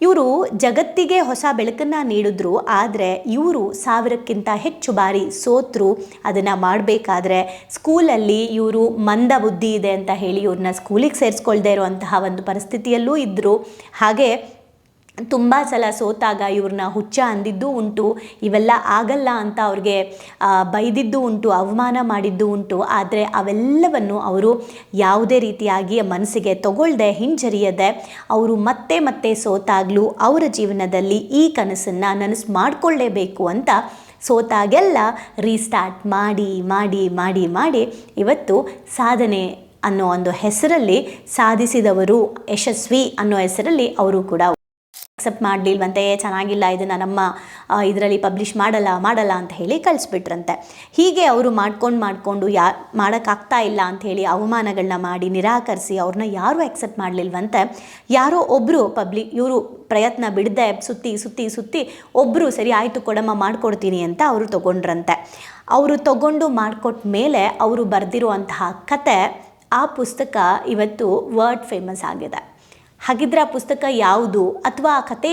ಇವರು ಜಗತ್ತಿಗೆ ಹೊಸ ಬೆಳಕನ್ನು ನೀಡಿದ್ರು, ಆದರೆ ಇವರು ಸಾವಿರಕ್ಕಿಂತ ಹೆಚ್ಚು ಬಾರಿ ಸೋತರು, ಅದನ್ನು ಮಾಡಬೇಕಾದ್ರೆ ಸ್ಕೂಲಲ್ಲಿ ಇವರು ಮಂದ ಬುದ್ಧಿ ಇದೆ ಅಂತ ಹೇಳಿ ಇವ್ರನ್ನ ಸ್ಕೂಲಿಗೆ ಸೇರಿಸ್ಕೊಳ್ದೇ ಇರುವಂತಹ ಒಂದು ಪರಿಸ್ಥಿತಿಯಲ್ಲೂ ಇದ್ದರು ಹಾಗೆ ತುಂಬ ಸಲ ಸೋತಾಗ ಇವ್ರನ್ನ ಹುಚ್ಚ ಅಂದಿದ್ದು ಉಂಟು, ಇವೆಲ್ಲ ಆಗಲ್ಲ ಅಂತ ಅವ್ರಿಗೆ ಬೈದಿದ್ದು ಉಂಟು, ಅವಮಾನ ಮಾಡಿದ್ದು ಉಂಟು. ಆದರೆ ಅವೆಲ್ಲವನ್ನು ಅವರು ಯಾವುದೇ ರೀತಿಯಾಗಿ ಮನಸ್ಸಿಗೆ ತಗೊಳ್ಳದೆ ಹಿಂಜರಿಯದೆ ಅವರು ಮತ್ತೆ ಮತ್ತೆ ಸೋತಾಗಲೂ ಅವರ ಜೀವನದಲ್ಲಿ ಈ ಕನಸನ್ನು ನನಸು ಮಾಡಿಕೊಳ್ಳೇಬೇಕು ಅಂತ ಸೋತಾಗೆಲ್ಲ ರೀಸ್ಟಾರ್ಟ್ ಮಾಡಿ ಮಾಡಿ ಮಾಡಿ ಮಾಡಿ ಇವತ್ತು ಸಾಧನೆ ಅನ್ನೋ ಒಂದು ಹೆಸರಲ್ಲಿ ಸಾಧಿಸಿದವರು ಯಶಸ್ವಿ ಅನ್ನೋ ಹೆಸರಲ್ಲಿ ಅವರು ಕೂಡ ಅಕ್ಸೆಪ್ಟ್ ಮಾಡಲಿಲ್ವಂತೆ, ಚೆನ್ನಾಗಿಲ್ಲ ಇದನ್ನು ನಮ್ಮ ಇದರಲ್ಲಿ ಪಬ್ಲಿಷ್ ಮಾಡಲ್ಲ ಮಾಡಲ್ಲ ಅಂತ ಹೇಳಿ ಕಳಿಸ್ಬಿಟ್ರಂತೆ. ಹೀಗೆ ಅವರು ಮಾಡ್ಕೊಂಡು ಮಾಡಿಕೊಂಡು ಯಾ, ಮಾಡೋಕ್ಕಾಗ್ತಾ ಇಲ್ಲ ಅಂತ ಹೇಳಿ ಅವಮಾನಗಳನ್ನ ಮಾಡಿ ನಿರಾಕರಿಸಿ ಅವ್ರನ್ನ ಯಾರೂ ಅಕ್ಸೆಪ್ಟ್ ಮಾಡಲಿಲ್ವಂತೆ. ಯಾರೋ ಒಬ್ಬರು ಪಬ್ಲಿಕ್ ಇವರು ಪ್ರಯತ್ನ ಬಿಡದೆ ಸುತ್ತಿ ಸುತ್ತಿ ಸುತ್ತಿ ಒಬ್ಬರು ಸರಿ ಆಯಿತು ಕೊಡಮ್ಮ ಮಾಡಿಕೊಡ್ತೀನಿ ಅಂತ ಅವರು ತಗೊಂಡ್ರಂತೆ. ಅವರು ತಗೊಂಡು ಮಾಡಿಕೊಟ್ಟ ಮೇಲೆ ಅವರು ಬರೆದಿರುವಂತಹ ಕತೆ ಆ ಪುಸ್ತಕ ಇವತ್ತು ವರ್ಡ್ ಫೇಮಸ್ ಆಗಿದೆ. ಹಾಗಿದ್ರೆ ಆ ಪುಸ್ತಕ ಯಾವುದು ಅಥವಾ ಆ ಕತೆ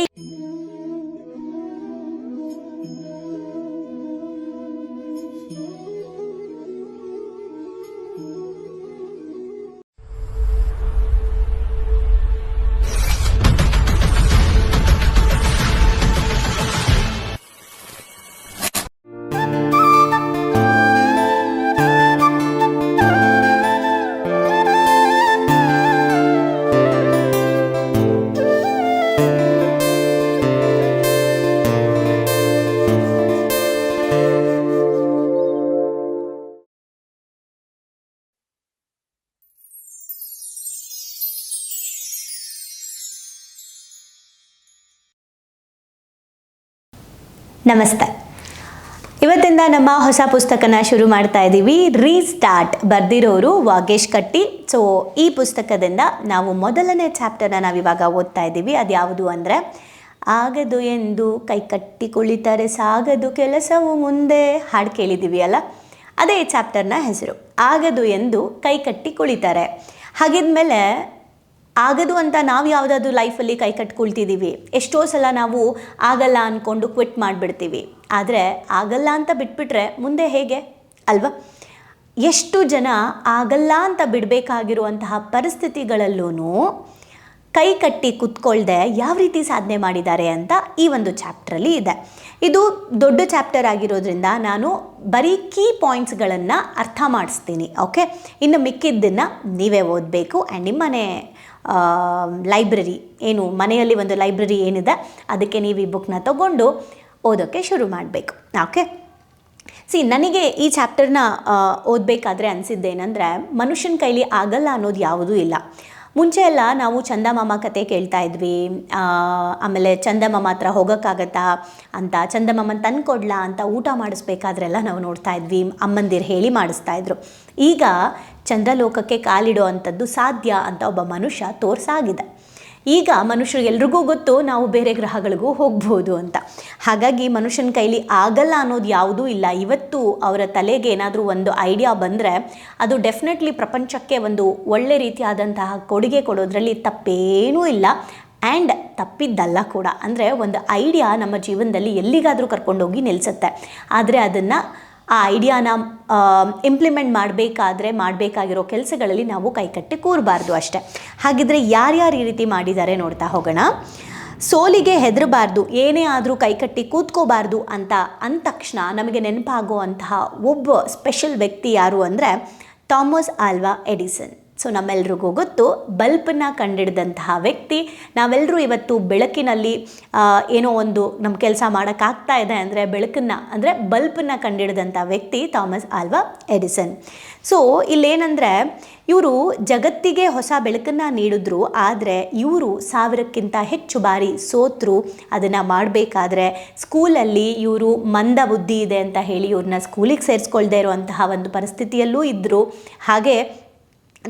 ನಮಸ್ತೆ. ಇವತ್ತಿಂದ ನಮ್ಮ ಹೊಸ ಪುಸ್ತಕನ ಶುರು ಮಾಡ್ತಾ ಇದ್ದೀವಿ ರೀಸ್ಟಾರ್ಟ್ ಬರೆದಿರೋರು ವಾಗೇಶ್ ಕಟ್ಟಿ. ಸೊ ಈ ಪುಸ್ತಕದಿಂದ ನಾವು ಮೊದಲನೇ ಚಾಪ್ಟರ್ನ ನಾವು ಇವಾಗ ಓದ್ತಾ ಇದ್ದೀವಿ ಅದು ಯಾವುದು ಅಂದರೆ, ಆಗದು ಎಂದು ಕೈ ಕಟ್ಟಿ ಕುಳಿತರೆ ಸಾಗದು ಕೆಲಸವು ಮುಂದೆ ಹಾಡು ಕೇಳಿದ್ದೀವಿ ಅಲ್ಲ? ಅದೇ ಚಾಪ್ಟರ್ನ ಹೆಸರು. ಆಗದು ಎಂದು ಕೈ ಕಟ್ಟಿ ಕುಳಿತಾರೆ ಹಾಗಿದ್ಮೇಲೆ ಆಗದು ಅಂತ ನಾವು ಯಾವುದಾದ್ರು ಲೈಫಲ್ಲಿ ಕೈ ಕಟ್ಕೊಳ್ತಿದ್ದೀವಿ ಎಷ್ಟೋ ಸಲ ನಾವು ಆಗಲ್ಲ ಅಂದ್ಕೊಂಡು ಕ್ವಿಟ್ ಮಾಡಿಬಿಡ್ತೀವಿ. ಆದರೆ ಆಗಲ್ಲ ಅಂತ ಬಿಟ್ಬಿಟ್ರೆ ಮುಂದೆ ಹೇಗೆ? ಅಲ್ವಾ? ಎಷ್ಟು ಜನ ಆಗಲ್ಲ ಅಂತ ಬಿಡಬೇಕಾಗಿರುವಂತಹ ಪರಿಸ್ಥಿತಿಗಳಲ್ಲೂ ಕೈ ಕಟ್ಟಿ ಕುತ್ಕೊಳ್ದೆ ಯಾವ ರೀತಿ ಸಾಧನೆ ಮಾಡಿದ್ದಾರೆ ಅಂತ ಈ ಒಂದು ಚಾಪ್ಟ್ರಲ್ಲಿ ಇದೆ. ಇದು ದೊಡ್ಡ ಚಾಪ್ಟರ್ ಆಗಿರೋದ್ರಿಂದ ನಾನು ಬರೀ ಕೀ ಪಾಯಿಂಟ್ಸ್ಗಳನ್ನು ಅರ್ಥ ಮಾಡಿಸ್ತೀನಿ ಓಕೆ ಇನ್ನು ಮಿಕ್ಕಿದ್ದನ್ನು ನೀವೇ ಓದಬೇಕು ಆ್ಯಂಡ್ ನಿಮ್ಮನೆ ಲೈಬ್ರರಿ. ಏನು, ಮನೆಯಲ್ಲಿ ಒಂದು ಲೈಬ್ರರಿ ಏನಿದೆ, ಅದಕ್ಕೆ ನೀವು ಈ ಬುಕ್ನ ತಗೊಂಡು ಓದೋಕ್ಕೆ ಶುರು ಮಾಡಬೇಕು. ಓಕೆ ಸಿ ನನಗೆ ಈ ಚಾಪ್ಟರ್ನ ಓದಬೇಕಾದ್ರೆ ಅನಿಸಿದ್ದೇನೆಂದರೆ, ಮನುಷ್ಯನ ಕೈಲಿ ಆಗಲ್ಲ ಅನ್ನೋದು ಯಾವುದೂ ಇಲ್ಲ. ಮುಂಚೆ ಎಲ್ಲ ನಾವು ಚಂದಮಾಮ ಕತೆ ಕೇಳ್ತಾ ಇದ್ವಿ. ಆಮೇಲೆ ಚಂದಮಾಮ ಹತ್ರ ಹೋಗೋಕ್ಕಾಗತ್ತಾ ಅಂತ ಚಂದಮಾಮನ ತಂದು ಕೊಡ್ಲಾ ಅಂತ ಊಟ ಮಾಡಿಸ್ಬೇಕಾದ್ರೆಲ್ಲ ನಾವು ನೋಡ್ತಾ ಇದ್ವಿ. ಅಮ್ಮಂದಿರು ಹೇಳಿ ಮಾಡಿಸ್ತಾ ಇದ್ರು. ಈಗ ಚಂದ್ರಲೋಕಕ್ಕೆ ಕಾಲಿಡೋ ಅಂಥದ್ದು ಸಾಧ್ಯ ಅಂತ ಒಬ್ಬ ಮನುಷ್ಯ ತೋರ್ಸಾಗಿದೆ. ಈಗ ಮನುಷ್ಯರು ಎಲ್ರಿಗೂ ಗೊತ್ತು ನಾವು ಬೇರೆ ಗ್ರಹಗಳಿಗೂ ಹೋಗ್ಬೋದು ಅಂತ. ಹಾಗಾಗಿ ಮನುಷ್ಯನ ಕೈಲಿ ಆಗಲ್ಲ ಅನ್ನೋದು ಯಾವುದೂ ಇಲ್ಲ. ಇವತ್ತು ಅವರ ತಲೆಗೆ ಏನಾದರೂ ಒಂದು ಐಡಿಯಾ ಬಂದರೆ ಅದು ಡೆಫಿನೆಟ್ಲಿ ಪ್ರಪಂಚಕ್ಕೆ ಒಂದು ಒಳ್ಳೆ ರೀತಿಯಾದಂತಹ ಕೊಡುಗೆ ಕೊಡೋದ್ರಲ್ಲಿ ತಪ್ಪೇನೂ ಇಲ್ಲ. ಆ್ಯಂಡ್ ತಪ್ಪಿದ್ದಲ್ಲ ಕೂಡ. ಅಂದರೆ ಒಂದು ಐಡಿಯಾ ನಮ್ಮ ಜೀವನದಲ್ಲಿ ಎಲ್ಲಿಗಾದರೂ ಕರ್ಕೊಂಡೋಗಿ ನಿಲ್ಲಿಸುತ್ತೆ ಆದರೆ ಅದನ್ನು ಆ ಐಡಿಯಾನ ಇಂಪ್ಲಿಮೆಂಟ್ ಮಾಡಬೇಕಾದ್ರೆ ಮಾಡಬೇಕಾಗಿರೋ ಕೆಲಸಗಳಲ್ಲಿ ನಾವು ಕೈಕಟ್ಟಿ ಕೂರಬಾರ್ದು ಅಷ್ಟೆ. ಹಾಗಿದ್ರೆ ಯಾರ್ಯಾರು ಈ ರೀತಿ ಮಾಡಿದ್ದಾರೆ ನೋಡ್ತಾ ಹೋಗೋಣ. ಸೋಲಿಗೆ ಹೆದರಬಾರ್ದು, ಏನೇ ಆದರೂ ಕೈಕಟ್ಟಿ ಕೂತ್ಕೋಬಾರ್ದು ಅಂತ ಅಂದ ತಕ್ಷಣ ನಮಗೆ ನೆನಪಾಗುವಂತಹ ಒಬ್ಬ ಸ್ಪೆಷಲ್ ವ್ಯಕ್ತಿ ಯಾರು ಅಂದರೆ ಥಾಮಸ್ ಆಲ್ವಾ ಎಡಿಸನ್. ಸೊ ನಮ್ಮೆಲ್ರಿಗೂ ಗೊತ್ತು ಬಲ್ಪನ್ನ ಕಂಡಿಡಿದಂತಹ ವ್ಯಕ್ತಿ. ನಾವೆಲ್ಲರೂ ಇವತ್ತು ಬೆಳಕಿನಲ್ಲಿ ಏನೋ ಒಂದು ನಮ್ಮ ಕೆಲಸ ಮಾಡೋಕ್ಕಾಗ್ತಾ ಇದೆ ಅಂದರೆ ಬೆಳಕನ್ನು, ಅಂದರೆ ಬಲ್ಪನ್ನ ಕಂಡಿಡಿದಂಥ ವ್ಯಕ್ತಿ ಥಾಮಸ್ ಆಲ್ವಾ ಎಡಿಸನ್. ಸೊ, ಇಲ್ಲೇನಂದರೆ ಇವರು ಜಗತ್ತಿಗೆ ಹೊಸ ಬೆಳಕನ್ನು ನೀಡಿದ್ರು, ಆದರೆ ಇವರು ಸಾವಿರಕ್ಕಿಂತ ಹೆಚ್ಚು ಬಾರಿ ಸೋತರು, ಅದನ್ನು ಮಾಡಬೇಕಾದ್ರೆ ಸ್ಕೂಲಲ್ಲಿ ಇವರು ಮಂದ ಬುದ್ಧಿ ಇದೆ ಅಂತ ಹೇಳಿ ಇವ್ರನ್ನ ಸ್ಕೂಲಿಗೆ ಸೇರಿಸ್ಕೊಳ್ದೇ ಇರುವಂತಹ ಒಂದು ಪರಿಸ್ಥಿತಿಯಲ್ಲೂ ಇದ್ದರು ಹಾಗೆ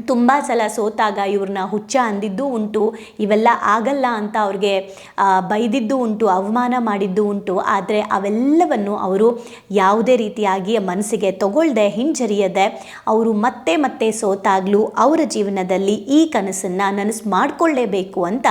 ತುಂಬ ಸಲ ಸೋತಾಗ ಇವ್ರನ್ನ ಹುಚ್ಚ ಅಂದಿದ್ದು ಉಂಟು. ಇವೆಲ್ಲ ಆಗಲ್ಲ ಅಂತ ಅವ್ರಿಗೆ ಬೈದಿದ್ದು ಉಂಟು, ಅವಮಾನ ಮಾಡಿದ್ದು ಉಂಟು. ಆದರೆ ಅವೆಲ್ಲವನ್ನು ಅವರು ಯಾವುದೇ ರೀತಿಯಾಗಿ ಮನಸ್ಸಿಗೆ ತಗೊಳ್ಳದೆ ಹಿಂಜರಿಯದೆ ಅವರು ಮತ್ತೆ ಮತ್ತೆ ಸೋತಾಗಲೂ ಅವರ ಜೀವನದಲ್ಲಿ ಈ ಕನಸನ್ನು ನನಸು ಮಾಡಿಕೊಳ್ಳೇಬೇಕು ಅಂತ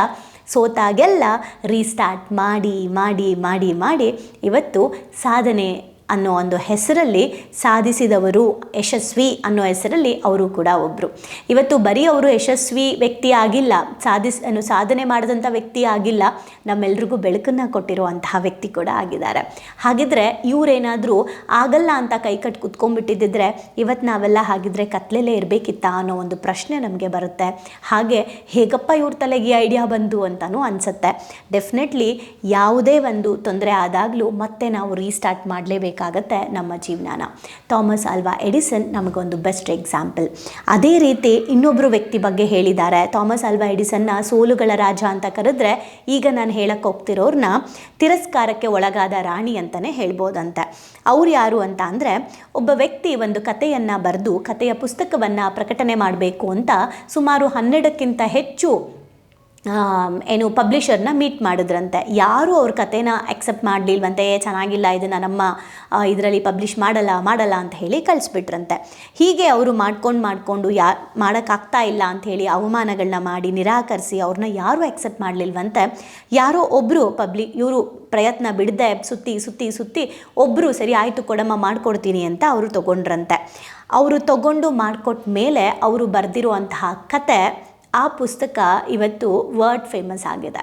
ಸೋತಾಗೆಲ್ಲ ರೀಸ್ಟಾರ್ಟ್ ಮಾಡಿ ಮಾಡಿ ಮಾಡಿ ಮಾಡಿ ಇವತ್ತು ಸಾಧನೆ ಅನ್ನೋ ಒಂದು ಹೆಸರಲ್ಲಿ ಸಾಧಿಸಿದವರು ಯಶಸ್ವಿ ಅನ್ನೋ ಹೆಸರಲ್ಲಿ ಅವರು ಕೂಡ ಒಬ್ಬರು ಇವತ್ತು ಬರೀ ಅವರು ಯಶಸ್ವಿ ವ್ಯಕ್ತಿ ಆಗಿಲ್ಲ, ಸಾಧಿಸ್ ಸಾಧನೆ ಮಾಡಿದಂಥ ವ್ಯಕ್ತಿ ಆಗಿಲ್ಲ, ನಮ್ಮೆಲ್ರಿಗೂ ಬೆಳಕನ್ನು ಕೊಟ್ಟಿರುವಂತಹ ವ್ಯಕ್ತಿ ಕೂಡ ಆಗಿದ್ದಾರೆ. ಹಾಗಿದ್ರೆ ಇವರೇನಾದರೂ ಆಗಲ್ಲ ಅಂತ ಕೈ ಕಟ್ಟು ಕುತ್ಕೊಂಡ್ಬಿಟ್ಟಿದ್ದಿದ್ರೆ ಇವತ್ತು ನಾವೆಲ್ಲ ಹಾಗಿದ್ರೆ ಕತ್ಲೆಲೇ ಇರಬೇಕಿತ್ತಾ ಅನ್ನೋ ಒಂದು ಪ್ರಶ್ನೆ ನಮಗೆ ಬರುತ್ತೆ. ಹಾಗೆ ಹೇಗಪ್ಪ ಇವ್ರ ತಲೆಗೆ ಐಡಿಯಾ ಬಂತು ಅಂತಲೂ ಅನಿಸುತ್ತೆ. ಡೆಫಿನೆಟ್ಲಿ ಯಾವುದೇ ಒಂದು ತೊಂದರೆ ಆದಾಗಲೂ ಮತ್ತೆ ನಾವು ರೀಸ್ಟಾರ್ಟ್ ಮಾಡಲೇಬೇಕಾಗತ್ತೆ ನಮ್ಮ ಜೀವನಾನ. ಥಾಮಸ್ ಅಲ್ವಾ ಎಡಿಸನ್ ನಮಗೊಂದು ಬೆಸ್ಟ್ ಎಕ್ಸಾಂಪಲ್. ಅದೇ ರೀತಿ ಇನ್ನೊಬ್ಬರು ವ್ಯಕ್ತಿ ಬಗ್ಗೆ ಹೇಳಿದ್ದಾರೆ. ಥಾಮಸ್ ಅಲ್ವಾ ಎಡಿಸನ್ನ ಸೋಲುಗಳ ರಾಜ ಅಂತ ಕರೆದ್ರೆ ಈಗ ನಾನು ಹೇಳಕ್ಕೆ ಹೋಗ್ತಿರೋರ್ನ ತಿರಸ್ಕಾರಕ್ಕೆ ಒಳಗಾದ ರಾಣಿ ಅಂತಲೇ ಹೇಳ್ಬೋದಂತೆ. ಅವ್ರು ಯಾರು ಅಂತ ಅಂದರೆ ಒಬ್ಬ ವ್ಯಕ್ತಿ ಒಂದು ಕಥೆಯನ್ನು ಬರೆದು ಕಥೆಯ ಪುಸ್ತಕವನ್ನು ಪ್ರಕಟಣೆ ಮಾಡಬೇಕು ಅಂತ ಸುಮಾರು ಹನ್ನೆರಡಕ್ಕಿಂತ ಹೆಚ್ಚು ಏನು ಪಬ್ಲಿಷರ್ನ ಮೀಟ್ ಮಾಡಿದ್ರಂತೆ. ಯಾರೂ ಅವ್ರ ಕಥೆನ ಅಕ್ಸೆಪ್ಟ್ ಮಾಡಲಿಲ್ವಂತೆ "ಏ, ಚೆನ್ನಾಗಿಲ್ಲ ಇದನ್ನು ನಮ್ಮ ಇದರಲ್ಲಿ ಪಬ್ಲಿಷ್ ಮಾಡಲ್ಲ ಮಾಡಲ್ಲ ಅಂತ ಹೇಳಿ ಕಳಿಸ್ಬಿಟ್ರಂತೆ. ಹೀಗೆ ಅವರು ಮಾಡ್ಕೊಂಡು ಮಾಡಿಕೊಂಡು ಯಾ ಮಾಡೋಕ್ಕಾಗ್ತಾ ಇಲ್ಲ ಹೇಳಿ ಅವಮಾನಗಳನ್ನ ಮಾಡಿ ನಿರಾಕರಿಸಿ ಅವ್ರನ್ನ ಯಾರೂ ಅಕ್ಸೆಪ್ಟ್ ಮಾಡಲಿಲ್ವಂತೆ. ಯಾರೋ ಒಬ್ಬರು ಪಬ್ಲಿ ಇವರು ಪ್ರಯತ್ನ ಬಿಡದೆ ಸುತ್ತಿ ಸುತ್ತಿ ಸುತ್ತಿ ಒಬ್ಬರು ಸರಿ ಆಯಿತು ಕೊಡಮ್ಮ ಮಾಡಿಕೊಡ್ತೀನಿ ಅಂತ ಅವರು ತಗೊಂಡ್ರಂತೆ. ಅವರು ತಗೊಂಡು ಮಾಡಿಕೊಟ್ಟ ಮೇಲೆ ಅವರು ಬರೆದಿರುವಂತಹ ಕತೆ ಆ ಪುಸ್ತಕ ಇವತ್ತು ವರ್ಡ್ ಫೇಮಸ್ ಆಗಿದೆ.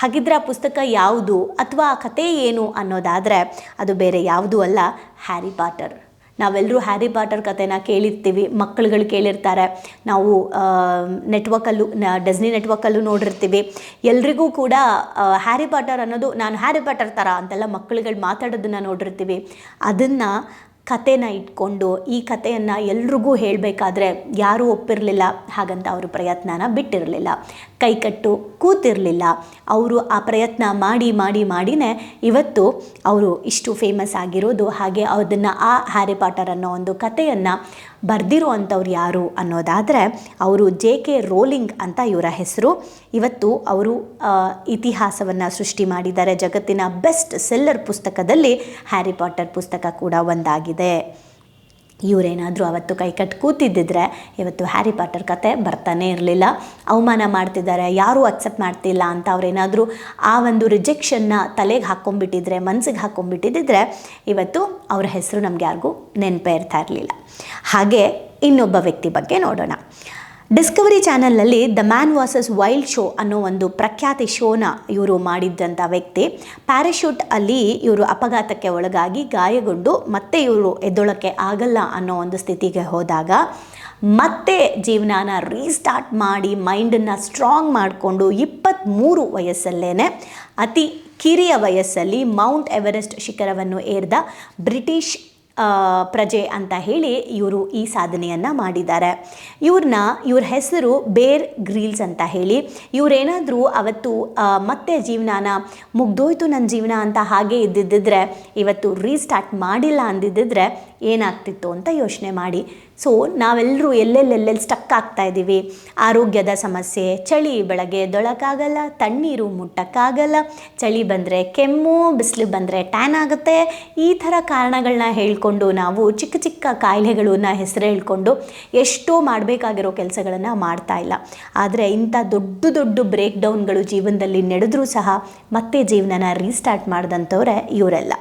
ಹಾಗಿದ್ರೆ ಆ ಪುಸ್ತಕ ಯಾವುದು ಅಥವಾ ಆ ಕತೆ ಏನು ಅನ್ನೋದಾದರೆ ಅದು ಬೇರೆ ಯಾವುದೂ ಅಲ್ಲ, ಹ್ಯಾರಿ ಪಾಟರ್. ನಾವೆಲ್ಲರೂ ಹ್ಯಾರಿ ಪಾಟರ್ ಕತೆನ ಕೇಳಿರ್ತೀವಿ, ಮಕ್ಕಳುಗಳು ಕೇಳಿರ್ತಾರೆ. ನಾವು ನೆಟ್ವರ್ಕಲ್ಲೂ ಡಸ್ನಿ ನೆಟ್ವರ್ಕಲ್ಲೂ ನೋಡಿರ್ತೀವಿ. ಎಲ್ರಿಗೂ ಕೂಡ ಹ್ಯಾರಿ ಪಾಟರ್ ಅನ್ನೋದು, ನಾನು ಹ್ಯಾರಿ ಪಾಟರ್ ಥರ ಅಂತೆಲ್ಲ ಮಕ್ಕಳುಗಳು ಮಾತಾಡೋದನ್ನು ನೋಡಿರ್ತೀವಿ. ಅದನ್ನು ಕತೆನ ಇಟ್ಕೊಂಡು ಈ ಕಥೆಯನ್ನು ಎಲ್ರಿಗೂ ಹೇಳಬೇಕಾದ್ರೆ ಯಾರೂ ಒಪ್ಪಿರಲಿಲ್ಲ ಹಾಗಂತ ಅವರು ಪ್ರಯತ್ನನ ಬಿಟ್ಟಿರಲಿಲ್ಲ. ಕೈಕಟ್ಟು ಕೂತಿರಲಿಲ್ಲ. ಅವರು ಆ ಪ್ರಯತ್ನ ಮಾಡಿ ಮಾಡಿ, ಮಾಡಿನೇ ಇವತ್ತು ಅವರು ಇಷ್ಟು ಫೇಮಸ್ ಆಗಿರೋದು ಹಾಗೆ ಅದನ್ನು ಆ ಹ್ಯಾರಿ ಪಾಟರ್ ಅನ್ನೋ ಒಂದು ಕಥೆಯನ್ನು ಬರೆದಿರುವಂಥವ್ರು ಯಾರು ಅನ್ನೋದಾದರೆ ಅವರು ಜೆ ಕೆ ರೋಲಿಂಗ್ ಅಂತ ಇವರ ಹೆಸರು. ಇವತ್ತು ಅವರು ಇತಿಹಾಸವನ್ನು ಸೃಷ್ಟಿ ಮಾಡಿದ್ದಾರೆ. ಜಗತ್ತಿನ ಬೆಸ್ಟ್ ಸೆಲ್ಲರ್ ಪುಸ್ತಕದಲ್ಲಿ ಹ್ಯಾರಿ ಪಾಟರ್ ಪುಸ್ತಕ ಕೂಡ ಒಂದಾಗಿದೆ. ಇವರೇನಾದರೂ ಅವತ್ತು ಕೈಕಟ್ಟು ಕೂತಿದ್ದಿದ್ರೆ ಇವತ್ತು ಹ್ಯಾರಿ ಪಾಟರ್ ಕತೆ ಬರ್ತಾನೆ ಇರಲಿಲ್ಲ. ಅವಮಾನ ಮಾಡ್ತಿದ್ದಾರೆ, ಯಾರೂ ಅಕ್ಸೆಪ್ಟ್ ಮಾಡ್ತಿಲ್ಲ ಅಂತ ಅವರೇನಾದರೂ ಆ ಒಂದು ರಿಜೆಕ್ಷನ್ನ ತಲೆಗೆ ಹಾಕ್ಕೊಂಡ್ಬಿಟ್ಟಿದ್ರೆ ಮನ್ಸಿಗೆ ಹಾಕ್ಕೊಂಡ್ಬಿಟ್ಟಿದ್ದಿದ್ರೆ ಇವತ್ತು ಅವರ ಹೆಸರು ನಮ್ಗೆ ಯಾರಿಗೂ ನೆನಪೇ ಇರ್ತಾ ಇರಲಿಲ್ಲ. ಹಾಗೆ ಇನ್ನೊಬ್ಬ ವ್ಯಕ್ತಿ ಬಗ್ಗೆ ನೋಡೋಣ. ಡಿಸ್ಕವರಿ ಚಾನಲ್ನಲ್ಲಿ the man versus wild show ಅನ್ನೋ ಒಂದು ಪ್ರಖ್ಯಾತಿ ಶೋನ ಇವರು ಮಾಡಿದ್ದಂಥ ವ್ಯಕ್ತಿ. ಪ್ಯಾರಾಶೂಟ್ ಅಲ್ಲಿ ಇವರು ಅಪಘಾತಕ್ಕೆ ಒಳಗಾಗಿ ಗಾಯಗೊಂಡು ಮತ್ತೆ ಇವರು ಎದ್ದೊಳಕ್ಕೆ ಆಗಲ್ಲ ಅನ್ನೋ ಒಂದು ಸ್ಥಿತಿಗೆ ಹೋದಾಗ ಮತ್ತೆ ಜೀವನಾನ ರೀಸ್ಟಾರ್ಟ್ ಮಾಡಿ ಮೈಂಡನ್ನು ಸ್ಟ್ರಾಂಗ್ ಮಾಡಿಕೊಂಡು ಇಪ್ಪತ್ತ್ಮೂರು ವಯಸ್ಸಲ್ಲೇ ಅತಿ ಕಿರಿಯ ವಯಸ್ಸಲ್ಲಿ ಮೌಂಟ್ ಎವರೆಸ್ಟ್ ಶಿಖರವನ್ನು ಏರಿದ ಬ್ರಿಟಿಷ್ ಪ್ರಜೆ ಅಂತ ಹೇಳಿ ಇವರು ಈ ಸಾಧನೆಯನ್ನು ಮಾಡಿದ್ದಾರೆ. ಇವ್ರನ್ನ ಇವ್ರ ಹೆಸರು ಬೇರ್ ಗ್ರೀಲ್ಸ್ ಅಂತ ಹೇಳಿ. ಇವರೇನಾದರೂ ಅವತ್ತು ಮತ್ತೆ ಜೀವನಾನ ಮುಗ್ದೋಯ್ತು ನನ್ನ ಜೀವನ ಅಂತ ಹಾಗೆ ಇದ್ದಿದ್ದಿದ್ರೆ ಇವತ್ತು ರೀಸ್ಟಾರ್ಟ್ ಮಾಡಿಲ್ಲ ಅಂದಿದ್ದಿದ್ರೆ ಏನಾಗ್ತಿತ್ತು ಅಂತ ಯೋಚನೆ ಮಾಡಿ. ಸೊ ನಾವೆಲ್ಲರೂ ಎಲ್ಲೆಲ್ಲೆಲ್ಲೆಲ್ಲಿ ಸ್ಟಕ್ ಆಗ್ತಾ ಇದ್ದೀವಿ ಆರೋಗ್ಯದ ಸಮಸ್ಯೆ, ಚಳಿ ಬೆಳಗ್ಗೆ ಎದ್ದೊಳಕ್ಕಾಗಲ್ಲ ತಣ್ಣೀರು ಮುಟ್ಟಕ್ಕಾಗಲ್ಲ, ಚಳಿ ಬಂದರೆ ಕೆಮ್ಮು, ಬಿಸಿಲು ಬಂದರೆ ಟ್ಯಾನ್ ಆಗುತ್ತೆ. ಈ ಥರ ಕಾರಣಗಳನ್ನ ಹೇಳ್ಕೊಂಡು ನಾವು ಚಿಕ್ಕ ಚಿಕ್ಕ ಕಾಯಿಲೆಗಳನ್ನು ಹೆಸರು ಹೇಳ್ಕೊಂಡು ಎಷ್ಟೋ ಮಾಡಬೇಕಾಗಿರೋ ಕೆಲಸಗಳನ್ನು ಮಾಡ್ತಾ ಇಲ್ಲ. ಆದರೆ ಇಂಥ ದೊಡ್ಡ ದೊಡ್ಡ ಬ್ರೇಕ್ ಡೌನ್ಗಳು ಜೀವನದಲ್ಲಿ ನಡೆದರೂ ಸಹ ಮತ್ತೆ ಜೀವನನ ರೀಸ್ಟಾರ್ಟ್ ಮಾಡಿದಂಥವ್ರೆ ಇವರೆಲ್ಲ.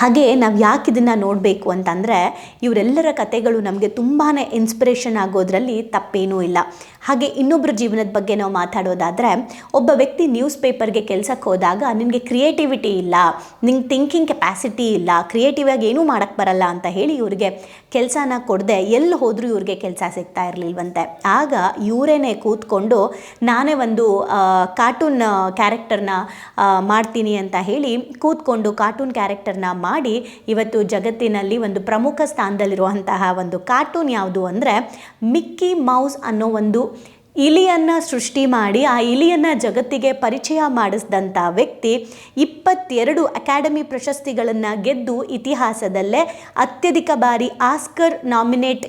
ಹಾಗೆ ನಾವು ಯಾಕೆ ಇದನ್ನು ನೋಡಬೇಕು ಅಂತಂದರೆ ಇವರೆಲ್ಲರ ಕಥೆಗಳು ನಮಗೆ ತುಂಬಾ ಇನ್ಸ್ಪಿರೇಷನ್ ಆಗೋದ್ರಲ್ಲಿ ತಪ್ಪೇನೂ ಇಲ್ಲ. ಹಾಗೆ ಇನ್ನೊಬ್ಬರ ಜೀವನದ ಬಗ್ಗೆ ನಾವು ಮಾತಾಡೋದಾದರೆ, ಒಬ್ಬ ವ್ಯಕ್ತಿ ನ್ಯೂಸ್ ಪೇಪರ್ಗೆ ಕೆಲಸಕ್ಕೆ ಹೋದಾಗ ನಿನಗೆ ಕ್ರಿಯೇಟಿವಿಟಿ ಇಲ್ಲ ನಿಂಗೆ ಥಿಂಕಿಂಗ್ ಕೆಪಾಸಿಟಿ ಇಲ್ಲ ಕ್ರಿಯೇಟಿವ್ ಆಗಿ ಏನೂ ಮಾಡೋಕ್ಕೆ ಬರಲ್ಲ ಅಂತ ಹೇಳಿ ಇವ್ರಿಗೆ ಕೆಲಸನ ಕೊಡದೆ ಎಲ್ಲಿ ಹೋದರೂ ಇವ್ರಿಗೆ ಕೆಲಸ ಸಿಗ್ತಾ ಇರಲಿಲ್ವಂತೆ. ಆಗ ಇವರೇನೆ ಕೂತ್ಕೊಂಡು, ನಾನೇ ಒಂದು ಕಾರ್ಟೂನ್ ಕ್ಯಾರೆಕ್ಟರ್ನ ಮಾಡ್ತೀನಿ ಅಂತ ಹೇಳಿ ಕೂತ್ಕೊಂಡು ಕಾರ್ಟೂನ್ ಕ್ಯಾರೆಕ್ಟರ್ನ ಮಾಡಿ ಇವತ್ತು ಜಗತ್ತಿನಲ್ಲಿ ಒಂದು ಪ್ರಮುಖ ಸ್ಥಾನದಲ್ಲಿರುವಂತಹ ಒಂದು ಕಾರ್ಟೂನ್ ಯಾವುದು ಅಂದರೆ ಮಿಕ್ಕಿ ಮೌಸ್ ಅನ್ನೋ ಒಂದು ಇಲಿಯನ್ನು ಸೃಷ್ಟಿ ಮಾಡಿ, ಆ ಇಲಿಯನ್ನು ಜಗತ್ತಿಗೆ ಪರಿಚಯ ಮಾಡಿಸಿದಂಥ ವ್ಯಕ್ತಿ ಇಪ್ಪತ್ತೆರಡು ಅಕಾಡೆಮಿ ಪ್ರಶಸ್ತಿಗಳನ್ನು ಗೆದ್ದು ಇತಿಹಾಸದಲ್ಲೇ ಅತ್ಯಧಿಕ ಬಾರಿ ಆಸ್ಕರ್ ನಾಮಿನೇಟ್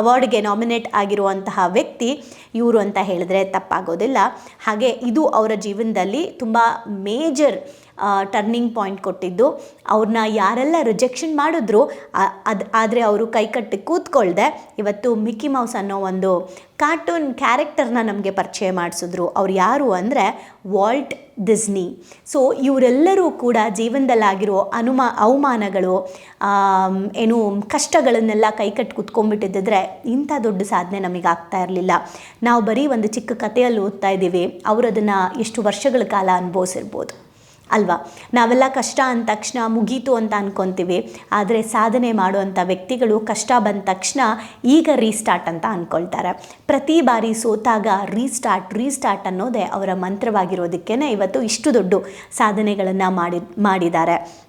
ಅವಾರ್ಡ್ಗೆ ನಾಮಿನೇಟ್ ಆಗಿರುವಂತಹ ವ್ಯಕ್ತಿ ಇವರು ಅಂತ ಹೇಳಿದ್ರೆ ತಪ್ಪಾಗೋದಿಲ್ಲ. ಹಾಗೆ ಇದು ಅವರ ಜೀವನದಲ್ಲಿ ತುಂಬ ಮೇಜರ್ ಟರ್ನಿಂಗ್ ಪಾಯಿಂಟ್ ಕೊಟ್ಟಿದ್ದು. ಅವ್ರನ್ನ ಯಾರೆಲ್ಲ ರಿಜೆಕ್ಷನ್ ಮಾಡಿದ್ರು ಅದು, ಆದರೆ ಅವರು ಕೈಕಟ್ಟಿ ಕೂತ್ಕೊಳ್ದೆ. ಇವತ್ತು ಮಿಕ್ಕಿ ಮೌಸ್ ಅನ್ನೋ ಒಂದು ಕಾರ್ಟೂನ್ ಕ್ಯಾರೆಕ್ಟರ್ನ ನಮಗೆ ಪರಿಚಯ ಮಾಡಿಸಿದ್ರು. ಅವ್ರು ಯಾರು ಅಂದರೆ ವಾಲ್ಟ್ ಡಿಸ್ನಿ ಸೊ ಇವರೆಲ್ಲರೂ ಕೂಡ ಜೀವನದಲ್ಲಾಗಿರೋ ಅನುಮಾ, ಅವಮಾನಗಳು ಏನು ಕಷ್ಟಗಳನ್ನೆಲ್ಲ ಕೈಕಟ್ಟು ಕುತ್ಕೊಂಡ್ಬಿಟ್ಟಿದ್ದರೆ ಇಂಥ ದೊಡ್ಡ ಸಾಧನೆ ನಮಗೆ ಆಗ್ತಾ ಇರಲಿಲ್ಲ. ನಾವು ಬರೀ ಒಂದು ಚಿಕ್ಕ ಕಥೆಯಲ್ಲಿ ಓದ್ತಾ ಇದ್ದೀವಿ. ಅವರು ಅದನ್ನು ಎಷ್ಟು ವರ್ಷಗಳ ಕಾಲ ಅನುಭವಿಸಿರ್ಬೋದು. ಅಲ್ವಾ? ನಾವೆಲ್ಲ ಕಷ್ಟ ಅಂದ ತಕ್ಷಣ ಮುಗೀತು ಅಂತ ಅಂದ್ಕೊತೀವಿ ಆದರೆ ಸಾಧನೆ ಮಾಡುವಂಥ ವ್ಯಕ್ತಿಗಳು ಕಷ್ಟ ಬಂದ ತಕ್ಷಣ ಈಗ ರೀಸ್ಟಾರ್ಟ್ ಅಂತ ಅಂದ್ಕೊಳ್ತಾರೆ ಪ್ರತಿ ಬಾರಿ ಸೋತಾಗ ರೀಸ್ಟಾರ್ಟ್ ರೀಸ್ಟಾರ್ಟ್ ಅನ್ನೋದೇ ಅವರ ಮಂತ್ರವಾಗಿರೋದಕ್ಕೇ ಇವತ್ತು ಇಷ್ಟು ದೊಡ್ಡ ಸಾಧನೆಗಳನ್ನು ಮಾಡಿ ಮಾಡಿದ್ದಾರೆ.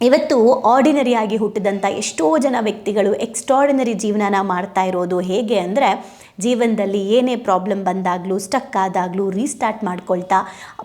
ಇವತ್ತು ಆರ್ಡಿನರಿಯಾಗಿ ಹುಟ್ಟಿದಂಥ ಎಷ್ಟೋ ಜನ ವ್ಯಕ್ತಿಗಳು ಎಕ್ಸ್ಟ್ರಾರ್ಡಿನರಿ ಜೀವನನ ಮಾಡ್ತಾ ಇರೋದು ಹೇಗೆ ಅಂದರೆ ಜೀವನದಲ್ಲಿ ಏನೇ ಪ್ರಾಬ್ಲಮ್ ಬಂದಾಗಲೂ ಸ್ಟಕ್ ಆದಾಗಲೂ ರೀಸ್ಟಾರ್ಟ್ ಮಾಡ್ಕೊಳ್ತಾ,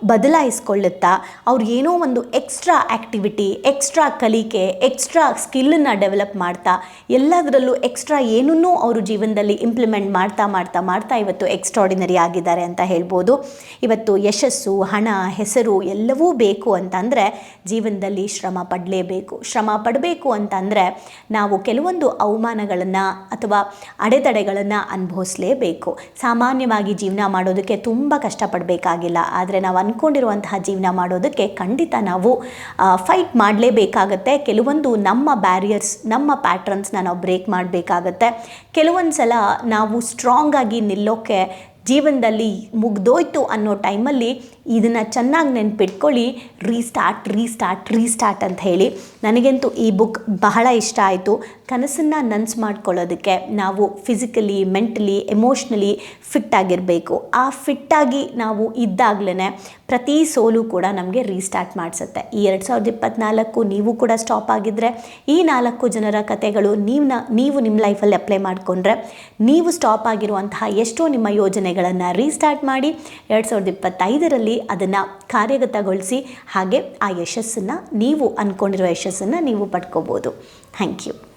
ಬದಲಾಯಿಸ್ಕೊಳ್ಳುತ್ತಾ, ಅವ್ರು ಏನೋ ಒಂದು ಎಕ್ಸ್ಟ್ರಾ ಆ್ಯಕ್ಟಿವಿಟಿ ಎಕ್ಸ್ಟ್ರಾ ಕಲಿಕೆ ಎಕ್ಸ್ಟ್ರಾ ಸ್ಕಿಲ್ಲನ್ನು ಡೆವಲಪ್ ಮಾಡ್ತಾ, ಎಲ್ಲದರಲ್ಲೂ ಎಕ್ಸ್ಟ್ರಾ ಏನನ್ನೂ ಅವರು ಜೀವನದಲ್ಲಿ ಇಂಪ್ಲಿಮೆಂಟ್ ಮಾಡ್ತಾ ಮಾಡ್ತಾ ಮಾಡ್ತಾ ಇವತ್ತು ಎಕ್ಸ್ಟ್ರಾಡಿನರಿ ಆಗಿದ್ದಾರೆ ಅಂತ ಹೇಳ್ಬೋದು. ಇವತ್ತು ಯಶಸ್ಸು, ಹಣ, ಹೆಸರು ಎಲ್ಲವೂ ಬೇಕು ಅಂತಂದರೆ ಜೀವನದಲ್ಲಿ ಶ್ರಮ ಪಡಲೇಬೇಕು. ಶ್ರಮ ಪಡಬೇಕು ಅಂತಂದರೆ ನಾವು ಕೆಲವೊಂದು ಅವಮಾನಗಳನ್ನು ಅಥವಾ ಅಡೆತಡೆಗಳನ್ನು ಅನುಭವಿಸಲೇಬೇಕು ಸಾಮಾನ್ಯವಾಗಿ ಜೀವನ ಮಾಡೋದಕ್ಕೆ ತುಂಬ ಕಷ್ಟಪಡಬೇಕಾಗಿಲ್ಲ. ಆದರೆ ನಾವು ಅಂದ್ಕೊಂಡಿರುವಂತಹ ಜೀವನ ಮಾಡೋದಕ್ಕೆ ಖಂಡಿತ ನಾವು ಫೈಟ್ ಮಾಡಲೇಬೇಕಾಗತ್ತೆ. ಕೆಲವೊಂದು ನಮ್ಮ ಬ್ಯಾರಿಯರ್ಸ್ ನಮ್ಮ ಪ್ಯಾಟ್ರನ್ಸ್ನ ನಾವು ಬ್ರೇಕ್ ಮಾಡಬೇಕಾಗತ್ತೆ. ಕೆಲವೊಂದು ಸಲ ನಾವು ಸ್ಟ್ರಾಂಗಾಗಿ ನಿಲ್ಲೋಕ್ಕೆ ಜೀವನದಲ್ಲಿ ಮುಗ್ದೋಯ್ತು ಅನ್ನೋ ಟೈಮಲ್ಲಿ ಇದನ್ನು ಚೆನ್ನಾಗಿ ನೆನ್ಪಿಟ್ಕೊಳ್ಳಿ ರೀಸ್ಟಾರ್ಟ್ ರೀಸ್ಟಾರ್ಟ್ ರೀಸ್ಟಾರ್ಟ್ ಅಂತ ಹೇಳಿ. ನನಗಂತೂ ಈ ಬುಕ್ ಬಹಳ ಇಷ್ಟ ಆಯಿತು. ಕನಸನ್ನು ನನ್ಸ್ ಮಾಡ್ಕೊಳ್ಳೋದಕ್ಕೆ ನಾವು ಫಿಸಿಕಲಿ ಮೆಂಟಲಿ ಎಮೋಷ್ನಲಿ ಫಿಟ್ ಆಗಿರಬೇಕು. ಆ ಫಿಟ್ಟಾಗಿ ನಾವು ಇದ್ದಾಗಲೇ ಪ್ರತಿ ಸೋಲು ಕೂಡ ನಮಗೆ ರೀಸ್ಟಾರ್ಟ್ ಮಾಡಿಸುತ್ತೆ. ಈ ಎರಡು ಸಾವಿರದ ಇಪ್ಪತ್ತ್ನಾಲ್ಕು ನೀವು ಕೂಡ ಸ್ಟಾಪ್ ಆಗಿದ್ದರೆ ಈ ನಾಲ್ಕು ಜನರ ಕತೆಗಳು ನೀವು ನೀವು ನಿಮ್ಮ ಲೈಫಲ್ಲಿ ಅಪ್ಲೈ ಮಾಡಿಕೊಂಡ್ರೆ, ನೀವು ಸ್ಟಾಪ್ ಆಗಿರುವಂತಹ ಎಷ್ಟೋ ನಿಮ್ಮ ಯೋಜನೆಗಳನ್ನು ರೀಸ್ಟಾರ್ಟ್ ಮಾಡಿ ಎರಡು ಸಾವಿರದ ಇಪ್ಪತ್ತೈದರಲ್ಲಿ ಅದನ್ನು ಕಾರ್ಯಗತಗೊಳಿಸಿ ಹಾಗೆ ಆ ಯಶಸ್ಸನ್ನು ನೀವು ಅಂದ್ಕೊಂಡಿರೋ ಯಶಸ್ಸನ್ನು ನೀವು ಪಡ್ಕೋಬೋದು. Thank you